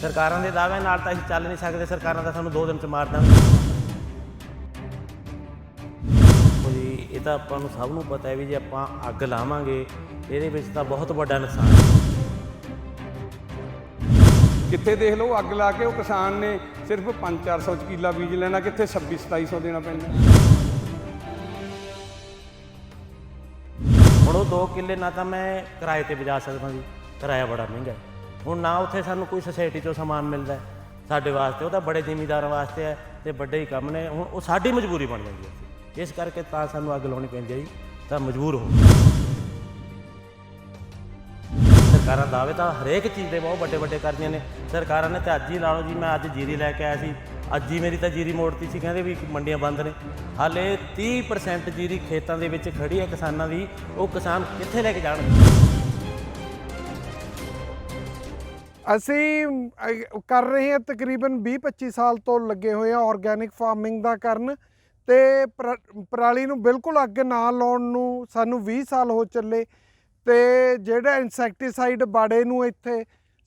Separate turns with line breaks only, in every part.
ਸਰਕਾਰਾਂ ਦੇ ਦਾਅਵਿਆਂ ਨਾਲ ਤਾਂ ਅਸੀਂ ਚੱਲ ਨਹੀਂ ਸਕਦੇ ਸਰਕਾਰਾਂ ਤਾਂ ਸਾਨੂੰ 2 ਦਿਨ ਚ ਮਾਰ ਦੇਖੋ ਜੀ ਇਹ ਤਾਂ ਆਪਾਂ ਨੂੰ ਸਭ ਨੂੰ ਪਤਾ ਹੈ ਵੀ ਜੇ ਆਪਾਂ ਅੱਗ ਲਾਵਾਂਗੇ ਇਹਦੇ ਵਿੱਚ ਤਾਂ ਬਹੁਤ ਵੱਡਾ ਨੁਕਸਾਨ ਹੈ।
ਕਿੱਥੇ ਦੇਖ ਲਓ ਅੱਗ ਲਾ ਕੇ ਉਹ ਕਿਸਾਨ ਨੇ ਸਿਰਫ 5-400 ਚ ਕਿੱਲਾ ਬੀਜ ਲੈਣਾ ਕਿੱਥੇ 26-2700 ਦੇਣਾ ਪੈਂਦਾ।
ਹੁਣ ਉਹ 2 ਕਿੱਲੇ ਨਾ ਤਾਂ ਮੈਂ ਕਿਰਾਏ ਤੇ ਵਜਾ ਸਕਦਾ ਜੀ ਕਿਰਾਇਆ ਬੜਾ ਮਹਿੰਗਾ ਹੈ। ਹੁਣ ਨਾ ਉੱਥੇ ਸਾਨੂੰ ਕੋਈ ਸੁਸਾਇਟੀ ਚੋਂ ਸਮਾਨ ਮਿਲਦਾ ਹੈ, ਸਾਡੇ ਵਾਸਤੇ, ਉਹ ਤਾਂ ਬੜੇ ਜ਼ਿਮੀਦਾਰਾਂ ਵਾਸਤੇ ਹੈ ਤੇ ਵੱਡੇ ਹੀ ਕੰਮ ਨੇ, ਹੁਣ ਉਹ ਸਾਡੀ ਮਜਬੂਰੀ ਬਣ ਜਾਂਦੀ ਹੈ। ਇਸ ਕਰਕੇ ਤਾਂ ਸਾਨੂੰ ਅੱਗ ਲਾਉਣੀ ਪੈਂਦੀ ਹੈ ਜੀ, ਤਾਂ ਮਜਬੂਰ ਹੋ। ਸਰਕਾਰਾਂ ਦਾਅਵੇ ਤਾਂ ਹਰੇਕ ਚੀਜ਼ ਦੇ ਬਹੁਤ ਵੱਡੇ ਵੱਡੇ ਕਰਦੀਆਂ ਨੇ। ਸਰਕਾਰਾਂ ਨੇ ਤਾਂ ਅੱਜ ਹੀ ਲਾ ਲਓ ਜੀ, ਮੈਂ ਅੱਜ ਜੀਰੀ ਲੈ ਕੇ ਆਇਆ ਸੀ, ਅੱਜ ਹੀ ਮੇਰੀ ਤਾਂ ਜੀਰੀ ਮੋੜਤੀ ਸੀ, ਕਹਿੰਦੇ ਵੀ ਮੰਡੀਆਂ ਬੰਦ ਨੇ। ਹਾਲੇ 30% ਜੀਰੀ ਖੇਤਾਂ ਦੇ ਵਿੱਚ ਖੜੀ ਹੈ ਕਿਸਾਨਾਂ ਦੀ, ਉਹ ਕਿਸਾਨ ਕਿੱਥੇ ਲੈ ਕੇ ਜਾਣਗੇ?
ਅਸੀਂ ਅਹ, ਕਰ ਰਹੇ ਹਾਂ ਤਕਰੀਬਨ 20-25 ਸਾਲ ਤੋਂ ਲੱਗੇ ਹੋਏ ਆ ਆਰਗੇਨਿਕ ਫਾਰਮਿੰਗ ਦਾ ਕਰਨ ਤੇ ਪਰ- ਪਰਾਲੀ ਨੂੰ ਬਿਲਕੁਲ ਅੱਗ ਨਾ ਲਾਉਣ ਨੂੰ ਸਾਨੂੰ 20 ਸਾਲ ਹੋ ਚੱਲੇ ਤੇ ਜਿਹੜਾ ਇਨਸੈਕਟੀਸਾਈਡ ਬਾੜੇ ਨੂੰ ਇੱਥੇ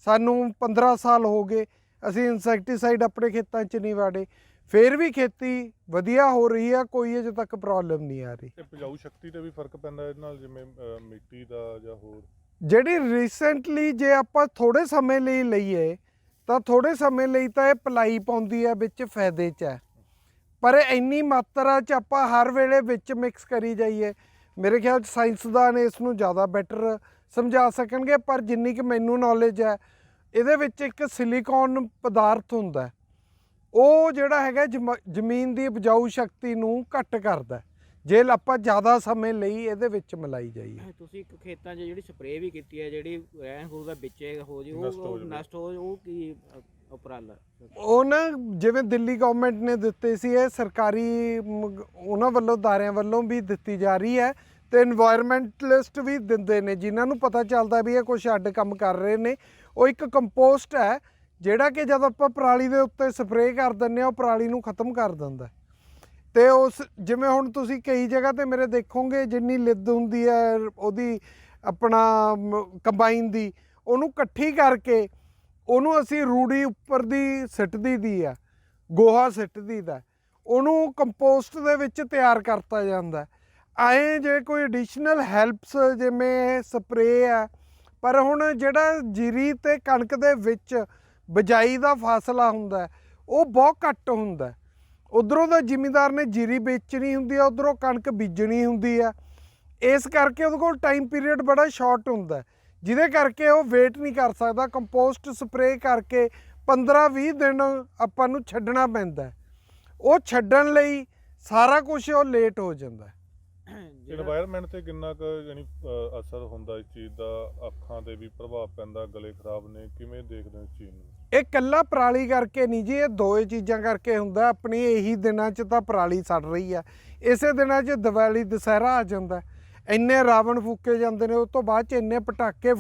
ਸਾਨੂੰ 15 ਸਾਲ ਹੋ ਗਏ ਅਸੀਂ ਇਨਸੈਕਟੀਸਾਈਡ ਆਪਣੇ ਖੇਤਾਂ 'ਚ ਨਹੀਂ ਵਾੜੇ। ਫਿਰ ਵੀ ਖੇਤੀ ਵਧੀਆ ਹੋ ਰਹੀ ਆ ਕੋਈ ਅਜੇ ਤੱਕ ਪ੍ਰੋਬਲਮ ਨਹੀਂ ਆ ਰਹੀ।
ਇਹ ਉਪਜਾਊ ਸ਼ਕਤੀ ਤੇ ਵੀ ਫ਼ਰਕ ਪੈਂਦਾ ਇਹਦੇ ਨਾਲ ਜਿਵੇਂ ਅਹ, ਮਿੱਟੀ ਦਾ ਜਾਂ ਹੋਰ?
ਜਿਹੜੀ ਰੀਸੈਂਟਲੀ ਜੇ ਆਪਾਂ ਥੋੜੇ ਸਮੇਂ ਲਈ ਲਈਏ, ਤਾਂ ਥੋੜੇ ਸਮੇਂ ਲਈ ਤਾਂ ਇਹ ਪਲਾਈ ਪਾਉਂਦੀ ਹੈ, ਵਿੱਚ ਫਾਇਦੇ 'ਚ ਹੈ। ਪਰ ਇੰਨੀ ਮਾਤਰਾ 'ਚ ਆਪਾਂ ਹਰ ਵੇਲੇ ਵਿੱਚ ਮਿਕਸ ਕਰੀ ਜਾਈਏ। ਮੇਰੇ ਖਿਆਲ 'ਚ ਸਾਇੰਸਦਾਨ ਇਸ ਨੂੰ ਜ਼ਿਆਦਾ ਬੈਟਰ ਸਮਝਾ ਸਕਣਗੇ, ਪਰ ਜਿੰਨੀ ਕਿ ਮੈਨੂੰ ਨੌਲੇਜ ਹੈ, ਇਹਦੇ ਵਿੱਚ ਇੱਕ ਸਿਲੀਕਨ ਪਦਾਰਥ ਹੁੰਦਾ ਉਹ ਜਿਹੜਾ ਹੈਗਾ ਜਮ- ਜ਼ਮੀਨ ਦੀ ਉਪਜਾਊ ਸ਼ਕਤੀ ਨੂੰ ਘੱਟ ਕਰਦਾ ਜੇ ਆਪਾਂ ਜ਼ਿਆਦਾ ਸਮੇਂ ਲਈ ਇਹਦੇ ਵਿੱਚ ਮਿਲਾਈ ਜਾਈਏ।
ਤੁਸੀਂ ਇੱਕ ਖੇਤਾਂ 'ਚ ਜਿਹੜੀ ਸਪਰੇਅ ਵੀ ਕੀਤੀ ਹੈ ਜਿਹੜੀ ਰਹਿਣ ਖੂਹ ਦਾ ਵਿੱਚੇ ਹੋ ਜੀ ਉਹ ਨਸ਼ਟ ਹੋ ਉਹ ਕੀ ਉਪਰਾਲਾ?
ਉਹ ਨਾ ਜਿਵੇਂ ਦਿੱਲੀ ਗਵਰਨਮੈਂਟ ਨੇ ਦਿੱਤੇ ਸੀ ਇਹ ਸਰਕਾਰੀ ਉਹਨਾਂ ਵੱਲੋਂ ਦਾਰਿਆਂ ਵੱਲੋਂ ਵੀ ਦਿੱਤੀ ਜਾ ਰਹੀ ਹੈ ਤੇ এনवायरमेंटਲਿਸਟ ਵੀ ਦਿੰਦੇ ਨੇ ਜਿਨ੍ਹਾਂ ਨੂੰ ਪਤਾ ਚੱਲਦਾ ਵੀ ਇਹ ਕੁਝ ਅੱਡ ਕੰਮ ਕਰ ਰਹੇ ਨੇ। ਉਹ ਇੱਕ ਕੰਪੋਸਟ ਹੈ ਜਿਹੜਾ ਕਿ ਜਦ ਆਪਾਂ ਪਰਾਲੀ ਦੇ ਉੱਤੇ ਸਪਰੇਅ ਕਰ ਦਿੰਨੇ ਆ ਉਹ ਪਰਾਲੀ ਨੂੰ ਖਤਮ ਕਰ ਦਿੰਦਾ ਤੇ ਉਸ ਜਿਵੇਂ ਹੁਣ ਤੁਸੀਂ ਕਈ ਜਗ੍ਹਾ ਤੇ ਮੇਰੇ ਦੇਖੋਗੇ ਜਿੰਨੀ ਲਿੱਦ ਹੁੰਦੀ ਹੈ ਉਹਦੀ ਆਪਣਾ ਕੰਬਾਈਨ ਦੀ, ਉਹਨੂੰ ਇਕੱਠੀ ਕਰਕੇ ਉਹਨੂੰ ਅਸੀਂ ਰੂੜੀ ਉੱਪਰ ਦੀ ਸਿੱਟਦੀ ਦੀ ਆ ਗੋਹਾ ਸਿੱਟਦੀ ਦਾ ਉਹਨੂੰ ਕੰਪੋਸਟ ਦੇ ਵਿੱਚ ਤਿਆਰ ਕਰਤਾ ਜਾਂਦਾ ਐਂ ਜੇ ਕੋਈ ਐਡੀਸ਼ਨਲ ਹੈਲਪਸ ਜਿਵੇਂ ਸਪਰੇਅ ਆ ਪਰ ਹੁਣ ਜਿਹੜਾ ਜੀਰੀ ਤੇ ਕਣਕ ਦੇ ਵਿੱਚ ਬਜਾਈ ਦਾ ਫਾਸਲਾ ਹੁੰਦਾ ਉਹ ਬਹੁਤ ਘੱਟ ਹੁੰਦਾ ਉਧਰੋਂ ਦਾ ਜ਼ਿਮੀਂਦਾਰ ਨੇ ਜੀਰੀ ਵੇਚਣੀ ਹੁੰਦੀ ਆ, ਉਧਰੋਂ ਕਣਕ ਬੀਜਣੀ ਹੁੰਦੀ ਆ। ਇਸ ਕਰਕੇ ਉਹਦੇ ਕੋਲ ਟਾਈਮ ਪੀਰੀਅਡ ਬੜਾ ਸ਼ਾਰਟ ਹੁੰਦਾ ਜਿਹਦੇ ਕਰਕੇ ਉਹ ਵੇਟ ਨਹੀਂ ਕਰ ਸਕਦਾ। ਕੰਪੋਸਟ ਸਪਰੇਅ ਕਰਕੇ 15-20 ਦਿਨ ਆਪਾਂ ਨੂੰ ਛੱਡਣਾ ਪੈਂਦਾ ਉਹ ਛੱਡਣ ਲਈ ਸਾਰਾ ਕੁਝ ਉਹ ਲੇਟ ਹੋ ਜਾਂਦਾ
এনवायरमेंट ਤੇ ਕਿੰਨਾ ਕੁ ਯਾਨੀ ਅਸਰ ਹੁੰਦਾ ਇਸ ਚੀਜ਼ ਦਾ, ਅੱਖਾਂ ਤੇ ਵੀ ਪ੍ਰਭਾਵ ਪੈਂਦਾ, ਗਲੇ ਖਰਾਬ ਨੇ, ਕਿਵੇਂ ਦੇਖਦੇ ਇਸ ਚੀਜ਼ ਨੂੰ?
ਇਹ ਕੱਲਾ ਪਰਾਲੀ ਕਰਕੇ ਨਹੀਂ ਜੀ, ਇਹ ਦੋਏ ਚੀਜ਼ਾਂ ਕਰਕੇ ਹੁੰਦਾ, ਆਪਣੀ ਇਹੀ ਦਿਨਾਂ 'ਚ ਤਾਂ ਪਰਾਲੀ ਸੜ ਰਹੀ ਆ। ਇਸੇ ਦਿਨਾਂ 'ਚ ਦੀਵਾਲੀ, ਦੁਸਹਿਰਾ ਆ ਜਾਂਦਾ। ਇੰਨੇ ਰਾਵਣ ਫੂਕੇ ਜਾਂਦੇ ਨੇ ਉਸ ਤੋਂ ਬਾਅਦ 'ਚ ਇੰਨੇ ਪਟਾਕੇ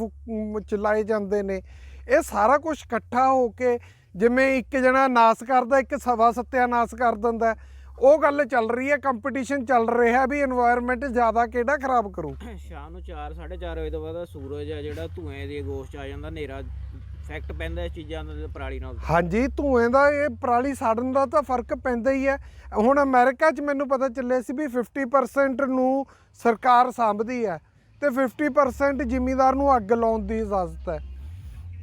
ਚਲਾਏ ਜਾਂਦੇ ਨੇ। ਇਹ ਸਾਰਾ ਕੁਝ ਇਕੱਠਾ ਹੋ ਕੇ ਜਿਵੇਂ ਇੱਕ ਜਣਾ ਨਾਸ ਕਰਦਾ, ਇੱਕ ਸਵਾ ਸੱਤਿਆ ਨਾਸ ਕਰ ਦਿੰਦਾ। ਉਹ ਗੱਲ ਚੱਲ ਰਹੀ ਹੈ ਕੰਪੀਟੀਸ਼ਨ ਚੱਲ ਰਿਹਾ ਵੀ এনवायरमेंट ਜ਼ਿਆਦਾ ਕਿਹੜਾ ਖਰਾਬ ਕਰੂ।
ਸ਼ਾਮ ਨੂੰ 4 4:30 ਵਜੇ ਤੋਂ ਬਾਅਦ ਸੂਰਜ ਆ ਜਿਹੜਾ ਧੂਏ ਦੇ ਗੋਸ਼ ਚ ਆ ਜਾਂਦਾ, ਹਨੇਰਾ ਇਫੈਕਟ ਪੈਂਦਾ ਇਸ ਚੀਜ਼ਾਂ ਦਾ ਪਰਾਲੀ ਨਾਲ
ਹਾਂਜੀ, ਧੂਏ ਦਾ, ਇਹ ਪਰਾਲੀ ਸਾੜਨ ਦਾ ਤਾਂ ਫ਼ਰਕ ਪੈਂਦਾ ਹੀ ਹੈ। ਹੁਣ ਅਮਰੀਕਾ 'ਚ ਮੈਨੂੰ ਪਤਾ ਚੱਲਿਆ ਸੀ ਵੀ 50% ਨੂੰ ਸਰਕਾਰ ਸਾਂਭਦੀ ਹੈ ਤੇ 50% ਜ਼ਿਮੀਦਾਰ ਨੂੰ ਅੱਗ ਲਾਉਣ ਦੀ ਇਜਾਜ਼ਤ ਹੈ।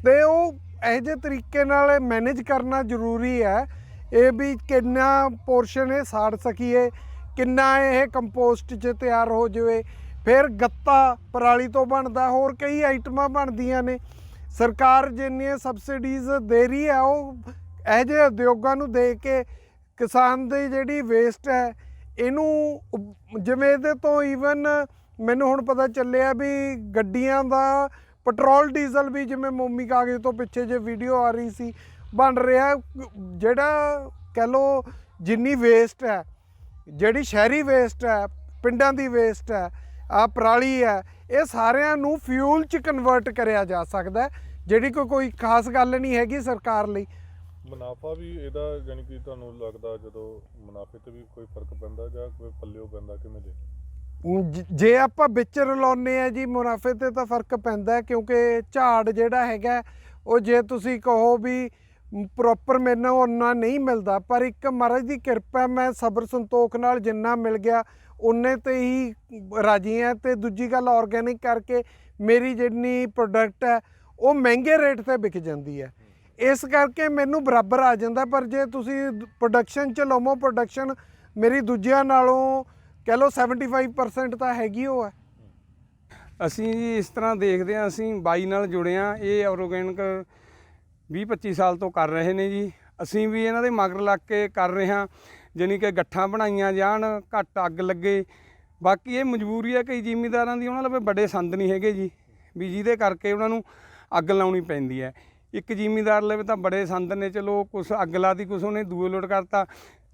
ਤੇ ਉਹ ਇਹੋ ਜਿਹੇ ਤਰੀਕੇ ਨਾਲ ਮੈਨੇਜ ਕਰਨਾ ਜ਼ਰੂਰੀ ਹੈ। ਇਹ ਵੀ ਕਿੰਨਾ ਪੋਰਸ਼ਨ ਇਹ ਸਾੜ ਸਕੀਏ, ਕਿੰਨਾ ਇਹ ਕੰਪੋਸਟ 'ਚ ਤਿਆਰ ਹੋ ਜਾਵੇ। ਫਿਰ ਗੱਤਾ ਪਰਾਲੀ ਤੋਂ ਬਣਦਾ, ਹੋਰ ਕਈ ਆਈਟਮਾਂ ਬਣਦੀਆਂ ਨੇ। ਸਰਕਾਰ ਜਿੰਨੀਆਂ ਸਬਸਿਡੀਜ਼ ਦੇ ਰਹੀ ਹੈ, ਉਹ ਇਹੋ ਜਿਹੇ ਉਦਯੋਗਾਂ ਨੂੰ ਦੇ ਕੇ ਕਿਸਾਨ ਦੀ ਜਿਹੜੀ ਵੇਸਟ ਹੈ, ਇਹਨੂੰ ਜਿਵੇਂ ਇਹਦੇ ਤੋਂ ਈਵਨ ਮੈਨੂੰ ਹੁਣ ਪਤਾ ਚੱਲਿਆ ਵੀ ਗੱਡੀਆਂ ਦਾ ਪੈਟਰੋਲ ਡੀਜ਼ਲ ਵੀ ਜਿਵੇਂ ਮੋਮੀ ਕਾਗਜ਼ ਤੋਂ ਪਿੱਛੇ ਜੇ ਵੀਡੀਓ ਆ ਰਹੀ ਸੀ, ਬਣ ਰਿਹਾ, ਜਿਹੜਾ ਕਹਿ ਲੋ ਜਿੰਨੀ ਵੇਸਟ ਹੈ, ਜਿਹੜੀ ਸ਼ਹਿਰੀ ਵੇਸਟ ਹੈ, ਪਿੰਡਾਂ ਦੀ ਵੇਸਟ ਹੈ ਆ ਪਰਾਲੀ ਹੈ ਇਹ ਸਾਰਿਆਂ ਨੂੰ ਫਿਊਲ ਚ ਕਨਵਰਟ ਕਰਿਆ ਜਾ ਸਕਦਾ ਜਿਹੜੀ ਕੋਈ ਕੋਈ ਖਾਸ ਗੱਲ ਨਹੀਂ ਹੈਗੀ ਸਰਕਾਰ ਲਈ।
ਮੁਨਾਫਾ ਵੀ ਇਹਦਾ ਯਾਨੀ ਕਿ ਤੁਹਾਨੂੰ ਲੱਗਦਾ ਜਦੋਂ ਮੁਨਾਫੇ ਤੇ ਵੀ ਕੋਈ ਫ਼ਰਕ ਪੈਂਦਾ ਜਾਂ ਕੋਈ ਪੱਲਿਓ ਪੈਂਦਾ ਕਿਵੇਂ
ਜ- ਜੇ ਆਪਾਂ ਵਿੱਚ ਰਲਾਉਂਦੇ ਆ ਜੀ ਮੁਨਾਫੇ ਤੇ ਤਾਂ ਫ਼ਰਕ ਪੈਂਦਾ ਕਿਉਂਕਿ ਝਾੜ ਜਿਹੜਾ ਹੈਗਾ ਉਹ ਜੇ ਤੁਸੀਂ ਕਹੋ ਵੀ ਪ੍ਰੋਪਰ ਮੈਨੂੰ ਉਹਨਾਂ ਨਹੀਂ ਮਿਲਦਾ, ਪਰ ਇੱਕ ਮਹਾਰਾਜ ਦੀ ਕਿਰਪਾ ਮੈਂ ਸਬਰ ਸੰਤੋਖ ਨਾਲ ਜਿੰਨਾ ਮਿਲ ਗਿਆ ਉਨੇ ਤੇ ਹੀ ਰਾਜੀ ਹਾਂ ਤੇ ਦੂਜੀ ਗੱਲ ਆਰਗੇਨਿਕ ਕਰਕੇ ਮੇਰੀ ਜਿੰਨੀ ਪ੍ਰੋਡਕਟ ਹੈ, ਉਹ ਮਹਿੰਗੇ ਰੇਟ ਤੇ ਵਿਕ ਜਾਂਦੀ ਹੈ। ਇਸ ਕਰਕੇ ਮੈਨੂੰ ਬਰਾਬਰ ਆ ਜਾਂਦਾ, ਪਰ ਜੇ ਤੁਸੀਂ ਪ੍ਰੋਡਕਸ਼ਨ ਚ ਲਵੋ ਪ੍ਰੋਡਕਸ਼ਨ ਮੇਰੀ ਦੂਜਿਆਂ ਨਾਲੋਂ ਕਹਿ ਲਓ 75% ਤਾਂ ਹੈਗੀ ਉਹ ਹੈ।
ਅਸੀਂ ਜੀ ਇਸ ਤਰ੍ਹਾਂ ਦੇਖਦੇ ਹਾਂ, ਅਸੀਂ ਬਾਈ ਨਾਲ ਜੁੜੇ ਹਾਂ, ਇਹ ਆਰਗੈਨਿਕ 20-25 ਸਾਲ ਤੋਂ ਕਰ ਰਹੇ ਨੇ ਜੀ। ਅਸੀਂ ਵੀ ਇਹਨਾਂ ਦੇ ਮਗਰ ਲੱਗ ਕੇ ਕਰ ਰਹੇ ਹਾਂ, ਜਾਣੀ ਕਿ ਗੱਠਾਂ ਬਣਾਈਆਂ ਜਾਣ, ਘੱਟ ਅੱਗ ਲੱਗੇ। ਬਾਕੀ ਇਹ ਮਜਬੂਰੀ ਹੈ ਕਈ ਜ਼ਿਮੀਂਦਾਰਾਂ ਦੀ ਉਹਨਾਂ ਲਵੇ ਵੱਡੇ ਸੰਦ ਨਹੀਂ ਹੈਗੇ ਜੀ। ਵੀ ਜਿਹਦੇ ਕਰਕੇ ਉਹਨਾਂ ਨੂੰ ਅੱਗ ਲਾਉਣੀ ਪੈਂਦੀ ਹੈ। ਇੱਕ ਜ਼ਿਮੀਂਦਾਰ ਲਵੇ ਤਾਂ ਬੜੇ ਸੰਦ ਨੇ, ਚਲੋ ਕੁਛ ਅੱਗ ਲਾਤੀ ਕੁਛ ਉਹਨੇ ਦੂਏ ਲੋਟ ਕਰਤਾ।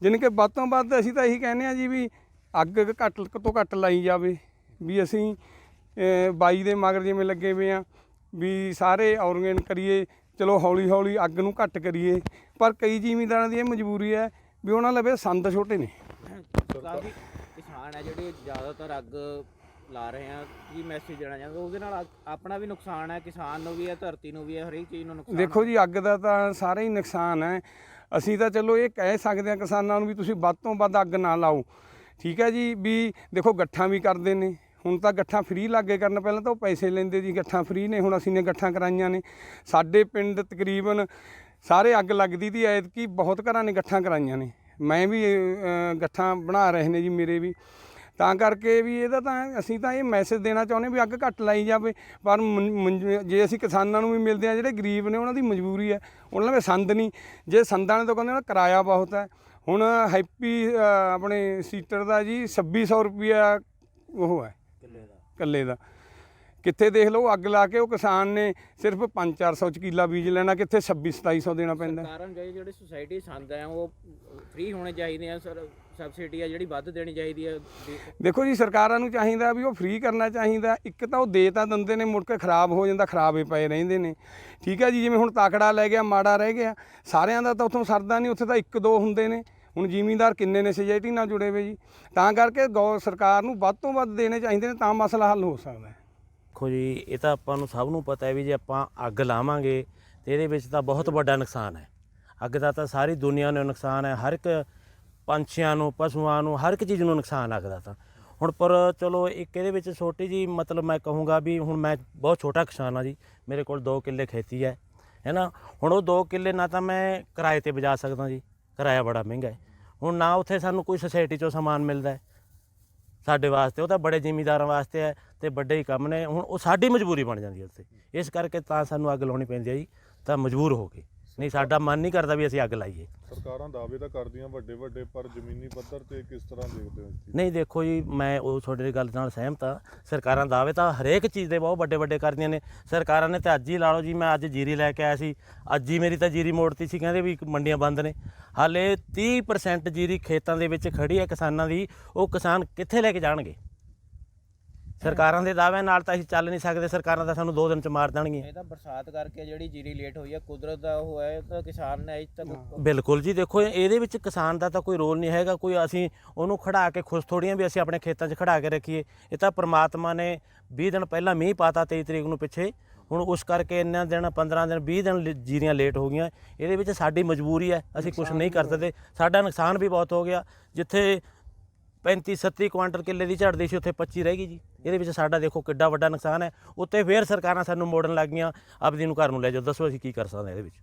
ਜਾਣੀ ਕਿ ਵੱਧ ਤੋਂ ਵੱਧ ਅਸੀਂ ਤਾਂ ਇਹੀ ਕਹਿੰਦੇ ਆ ਜੀ ਵੀ ਅੱਗ ਘੱਟ ਤੋਂ ਘੱਟ ਲਾਈ ਜਾਵੇ। ਵੀ ਅਸੀਂ ਬਾਈ ਦੇ ਮਗਰ ਜਿਵੇਂ ਲੱਗੇ ਹੋਏ ਆ ਵੀ ਸਾਰੇ ਆਰਗੇਨ ਕਰੀਏ ਚਲੋ ਹੌਲੀ ਹੌਲੀ ਅੱਗ ਨੂੰ ਘੱਟ ਕਰੀਏ ਪਰ ਕਈ ਜ਼ਿਮੀਂਦਾਰਾਂ ਦੀ ਇਹ ਮਜਬੂਰੀ ਹੈ ਵੀ ਉਹਨਾਂ ਲਵੇ ਸੰਦ ਛੋਟੇ ਨੇ।
ਕਾਫੀ ਕਿਸਾਨ ਹੈ ਜਿਹੜੇ ਜ਼ਿਆਦਾਤਰ ਅੱਗ ਲਾ ਰਹੇ ਆ ਕੀ ਮੈਸੇਜ ਦੇਣਾ ਚਾਹੁੰਦੇ ਉਹਦੇ ਨਾਲ ਆਪਣਾ ਵੀ ਨੁਕਸਾਨ ਹੈ ਕਿਸਾਨ ਨੂੰ ਵੀ ਹੈ ਧਰਤੀ ਨੂੰ ਵੀ ਹੈ ਹਰੇਕ ਚੀਜ਼ ਨੂੰ ਨੁਕਸਾਨ
ਦੇਖੋ ਜੀ ਅੱਗ ਦਾ ਤਾਂ ਸਾਰਾ ਹੀ ਨੁਕਸਾਨ ਹੈ। ਅਸੀਂ ਤਾਂ ਚਲੋ ਇਹ ਕਹਿ ਸਕਦੇ ਹਾਂ ਕਿਸਾਨਾਂ ਨੂੰ ਵੀ ਤੁਸੀਂ ਵੱਧ ਤੋਂ ਵੱਧ ਅੱਗ ਨਾ ਲਾਓ। ਠੀਕ ਹੈ ਜੀ ਵੀ ਦੇਖੋ ਗੱਠਾਂ ਵੀ ਕਰਦੇ ਨੇ। ਹੁਣ ਤਾਂ ਗੱਠਾਂ ਫ੍ਰੀ ਲਾਗੇ ਕਰਨ, ਪਹਿਲਾਂ ਤਾਂ ਉਹ ਪੈਸੇ ਲੈਂਦੇ ਜੀ, ਗੱਠਾਂ ਫ੍ਰੀ ਨੇ, ਹੁਣ ਅਸੀਂ ਨੇ ਗੱਠਾਂ ਕਰਾਈਆਂ ਨੇ। ਸਾਡੇ ਪਿੰਡ ਤਕਰੀਬਨ ਸਾਰੇ ਅੱਗ ਲੱਗਦੀ ਤੀ ਐਤਕੀ ਬਹੁਤ ਘਰਾਂ ਨੇ ਗੱਠਾਂ ਕਰਾਈਆਂ ਨੇ। ਮੈਂ ਵੀ ਗੱਠਾਂ ਬਣਾ ਰਹੇ ਨੇ ਜੀ ਮੇਰੇ ਵੀ। ਤਾਂ ਕਰਕੇ ਵੀ ਇਹਦਾ ਤਾਂ ਅਸੀਂ ਤਾਂ ਇਹ ਮੈਸੇਜ ਦੇਣਾ ਚਾਹੁੰਦੇ ਵੀ ਅੱਗ ਘੱਟ ਲਾਈ ਜਾਵੇ। ਪਰ ਜੇ ਅਸੀਂ ਕਿਸਾਨਾਂ ਨੂੰ ਵੀ ਮਿਲਦੇ ਆ ਜਿਹੜੇ ਗਰੀਬ ਨੇ, ਉਹਨਾਂ ਦੀ ਮਜਬੂਰੀ ਹੈ। ਉਹਨਾਂ ਦੇ ਸੰਦ ਨਹੀਂ। ਜੇ ਸੰਦਾਂ ਨੇ ਤਾਂ ਕਹਿੰਦੇ ਉਹਨਾਂ ਕਿਰਾਇਆ ਬਹੁਤ ਹੈ। ਹੁਣ ਹੈਪੀ ਆਪਣੇ ਸੀਟਰ ਦਾ ਜੀ 2600 ਰੁਪਿਆ ਉਹ ਹੈ।
ਕਿੱਲੇ ਦਾ।
ਕਿੱਥੇ ਦੇਖ ਲਓ ਅੱਗ ਲਾ ਕੇ ਉਹ ਕਿਸਾਨ ਨੇ ਸਿਰਫ 5-400 ਚ ਕਿੱਲਾ ਬੀਜ ਲੈਣਾ ਕਿੱਥੇ 26-2700 ਦੇਣਾ ਪੈਂਦਾ।
ਸਰਕਾਰਾਂ ਜਿਹੜੇ ਸੁਸਾਇਟੀ ਸੰਦ ਹੈ ਉਹ ਫ੍ਰੀ ਹੋਣੇ ਚਾਹੀਦੇ ਆ ਸਰ ਸਬਸਿਡੀ ਆ ਜਿਹੜੀ ਵੱਧ ਦੇਣੀ ਚਾਹੀਦੀ ਹੈ ਵੀ
ਦੇਖੋ ਜੀ ਸਰਕਾਰਾਂ ਨੂੰ ਚਾਹੀਦਾ ਵੀ ਉਹ ਫ੍ਰੀ ਕਰਨਾ ਚਾਹੀਦਾ। ਇੱਕ ਤਾਂ ਉਹ ਦੇ ਤਾਂ ਦਿੰਦੇ ਨੇ ਮੁੜ ਕੇ ਖਰਾਬ ਹੋ ਜਾਂਦਾ ਖਰਾਬੇ ਪਏ ਰਹਿੰਦੇ ਨੇ। ਠੀਕ ਹੈ ਜੀ ਜਿਵੇਂ ਹੁਣ ਤਾਕੜਾ ਲੈ ਗਿਆ ਮਾੜਾ ਰਹਿ ਗਿਆ। ਸਾਰਿਆਂ ਦਾ ਤਾਂ ਉੱਥੋਂ ਸਰਦਾ ਨਹੀਂ ਉੱਥੇ ਤਾਂ ਇੱਕ ਦੋ ਹੁੰਦੇ ਨੇ। ਹੁਣ ਜ਼ਿਮੀਂਦਾਰ ਕਿੰਨੇ ਨੇ ਸੋਸਾਇਟੀ ਨਾਲ ਜੁੜੇ ਹੋਏ ਜੀ? ਤਾਂ ਕਰਕੇ ਗੌ ਸਰਕਾਰ ਨੂੰ ਵੱਧ ਤੋਂ ਵੱਧ ਦੇਣੇ ਚਾਹੀਦੇ ਨੇ ਤਾਂ ਮਸਲਾ ਹੱਲ ਹੋ ਸਕਦਾ ਹੈ।
ਦੇਖੋ ਜੀ, ਇਹ ਤਾਂ ਆਪਾਂ ਨੂੰ ਸਭ ਨੂੰ ਪਤਾ ਹੈ ਵੀ ਜੇ ਆਪਾਂ ਅੱਗ ਲਾਵਾਂਗੇ ਤੇ ਇਹਦੇ ਵਿੱਚ ਤਾਂ ਬਹੁਤ ਵੱਡਾ ਨੁਕਸਾਨ ਹੈ। ਅੱਗ ਦਾ ਤਾਂ ਸਾਰੀ ਦੁਨੀਆ ਨੂੰ ਨੁਕਸਾਨ ਹੈ, ਹਰ ਇੱਕ ਪੰਛੀਆਂ ਨੂੰ, ਪਸ਼ੂਆਂ ਨੂੰ, ਹਰ ਇੱਕ ਚੀਜ਼ ਨੂੰ ਨੁਕਸਾਨ ਹੈ ਅੱਗ ਦਾ ਤਾਂ। ਹੁਣ ਪਰ ਚਲੋ ਇੱਕ ਇਹਦੇ ਵਿੱਚ ਛੋਟੀ ਜੀ ਮਤਲਬ ਮੈਂ ਕਹੂੰਗਾ ਵੀ ਹੁਣ ਮੈਂ ਬਹੁਤ ਛੋਟਾ ਕਿਸਾਨ ਆ ਜੀ, ਮੇਰੇ ਕੋਲ 2 ਕਿੱਲੇ ਖੇਤੀ ਹੈ ਹੈ ਨਾ? ਹੁਣ ਉਹ 2 ਕਿੱਲੇ ਨਾ ਤਾਂ ਮੈਂ ਕਿਰਾਏ ਤੇ ਬਜਾ ਸਕਦਾ ਜੀ। ਕਿਰਾਇਆ ਬੜਾ ਮਹਿੰਗਾ ਹੈ। ਹੁਣ ਨਾ ਉੱਥੇ ਸਾਨੂੰ ਕੋਈ ਸੁਸਾਇਟੀ ਚੋਂ ਸਮਾਨ ਮਿਲਦਾ ਹੈ। ਸਾਡੇ ਵਾਸਤੇ, ਉਹ ਤਾਂ ਬੜੇ ਜ਼ਿਮੀਦਾਰਾਂ ਵਾਸਤੇ ਹੈ ਤੇ ਵੱਡੇ ਹੀ ਕੰਮ ਨੇ। ਹੁਣ ਉਹ ਸਾਡੀ ਮਜਬੂਰੀ ਬਣ ਜਾਂਦੀ ਹੈ ਉੱਥੇ। ਇਸ ਕਰਕੇ ਤਾਂ ਸਾਨੂੰ ਅੱਗ ਲਾਉਣੀ ਪੈਂਦੀ ਹੈ ਜੀ, ਤਾਂ ਮਜਬੂਰ ਹੋ ਗਏ ਨਹੀਂ ਸਾਡਾ ਮਨ ਨਹੀਂ ਕਰਦਾ ਵੀ ਅਸੀਂ ਅੱਗ ਲਾਈਏ।
ਸਰਕਾਰਾਂ ਦਾਅਵੇ ਤਾਂ ਕਰਦੀਆਂ ਵੱਡੇ ਵੱਡੇ ਪਰ ਜ਼ਮੀਨੀ ਪੱਧਰ ਤੇ ਕਿਸ ਤਰ੍ਹਾਂ ਦੇਖਦੇ ਹੋ ਚੀਜ਼
ਨਹੀਂ ਦੇਖੋ ਜੀ ਮੈਂ ਉਹ ਤੁਹਾਡੀ ਗੱਲ ਨਾਲ ਸਹਿਮਤ ਹਾਂ। ਸਰਕਾਰਾਂ ਦਾਅਵੇ ਤਾਂ ਹਰੇਕ ਚੀਜ਼ ਦੇ ਬਹੁਤ ਵੱਡੇ ਵੱਡੇ ਕਰਦੀਆਂ ਨੇ। ਸਰਕਾਰਾਂ ਨੇ ਤਾਂ ਅੱਜ ਹੀ ਲਾ ਲਓ ਜੀ ਮੈਂ ਅੱਜ ਜੀਰੀ ਲੈ ਕੇ ਆਇਆ ਸੀ। ਅੱਜ ਹੀ ਮੇਰੀ ਤਾਂ ਜੀਰੀ ਮੋੜਤੀ ਸੀ ਕਹਿੰਦੇ ਵੀ ਮੰਡੀਆਂ ਬੰਦ ਨੇ। ਹਾਲੇ 30% ਜੀਰੀ ਖੇਤਾਂ ਦੇ ਵਿੱਚ ਖੜੀ ਹੈ ਕਿਸਾਨਾਂ ਦੀ। ਉਹ ਕਿਸਾਨ ਕਿੱਥੇ ਲੈ ਕੇ ਜਾਣਗੇ? ਸਰਕਾਰਾਂ ਦੇ ਦਾਅਵਿਆਂ ਨਾਲ ਤਾਂ ਅਸੀਂ ਚੱਲ ਨਹੀਂ ਸਕਦੇ ਸਰਕਾਰਾਂ ਤਾਂ ਸਾਨੂੰ 2 ਦਿਨ ਚ ਮਾਰ ਦੇਣਗੀਆਂ।
ਇਹ ਤਾਂ ਬਰਸਾਤ ਕਰਕੇ ਜਿਹੜੀ ਜੀਰੀ ਲੇਟ ਹੋਈ ਹੈ ਕੁਦਰਤ ਦਾ ਉਹ ਹੈ ਤਾਂ ਕਿਸਾਨ ਨੇ ਅਜੇ ਤੱਕ
ਬਿਲਕੁਲ ਜੀ ਦੇਖੋ ਇਹਦੇ ਵਿੱਚ ਕਿਸਾਨ ਦਾ ਤਾਂ ਕੋਈ ਰੋਲ ਨਹੀਂ ਹੈਗਾ ਕੋਈ ਅਸੀਂ ਉਹਨੂੰ ਖੜਾ ਕੇ ਖੁਸ਼ ਥੋੜੀਆਂ ਵੀ ਅਸੀਂ ਆਪਣੇ ਖੇਤਾਂ 'ਚ ਖੜਾ ਕੇ ਰੱਖੀਏ। ਇਹ ਤਾਂ ਪ੍ਰਮਾਤਮਾ ਨੇ 20 ਦਿਨ ਪਹਿਲਾਂ ਮੀਂਹ ਪਾਤਾ 23 ਤਰੀਕ ਨੂੰ ਪਿੱਛੇ। ਹੁਣ ਉਸ ਕਰਕੇ ਇੰਨਾ ਦਿਨ 15 ਦਿਨ 20 ਦਿਨ ਜੀਰੀਆਂ ਲੇਟ ਹੋ ਗਈਆਂ। ਇਹਦੇ ਵਿੱਚ ਸਾਡੀ ਮਜਬੂਰੀ ਹੈ ਅਸੀਂ ਕੁਝ ਨਹੀਂ ਕਰ ਸਕਦੇ। ਸਾਡਾ ਨੁਕਸਾਨ ਵੀ ਬਹੁਤ ਹੋ ਗਿਆ। ਜਿੱਥੇ 35 37 ਕੁਆਂਟਲ ਕਿੱਲੇ ਦੀ ਝੜਦੀ ਸੀ, ਉੱਥੇ 25 ਰਹਿ ਗਈ ਜੀ। ਇਹਦੇ ਵਿੱਚ ਸਾਡਾ ਦੇਖੋ ਕਿੱਡਾ ਵੱਡਾ ਨੁਕਸਾਨ ਹੈ। ਉੱਤੇ ਫੇਰ ਸਰਕਾਰਾਂ ਸਾਨੂੰ ਮੋੜਨ ਲੱਗ ਗਈਆਂ। ਆਪਦੀ ਨੂੰ ਘਰ ਨੂੰ ਲੈ ਜਾਓ। ਦੱਸੋ ਅਸੀਂ ਕੀ ਕਰ ਸਕਦੇ ਹਾਂ ਇਹਦੇ ਵਿੱਚ?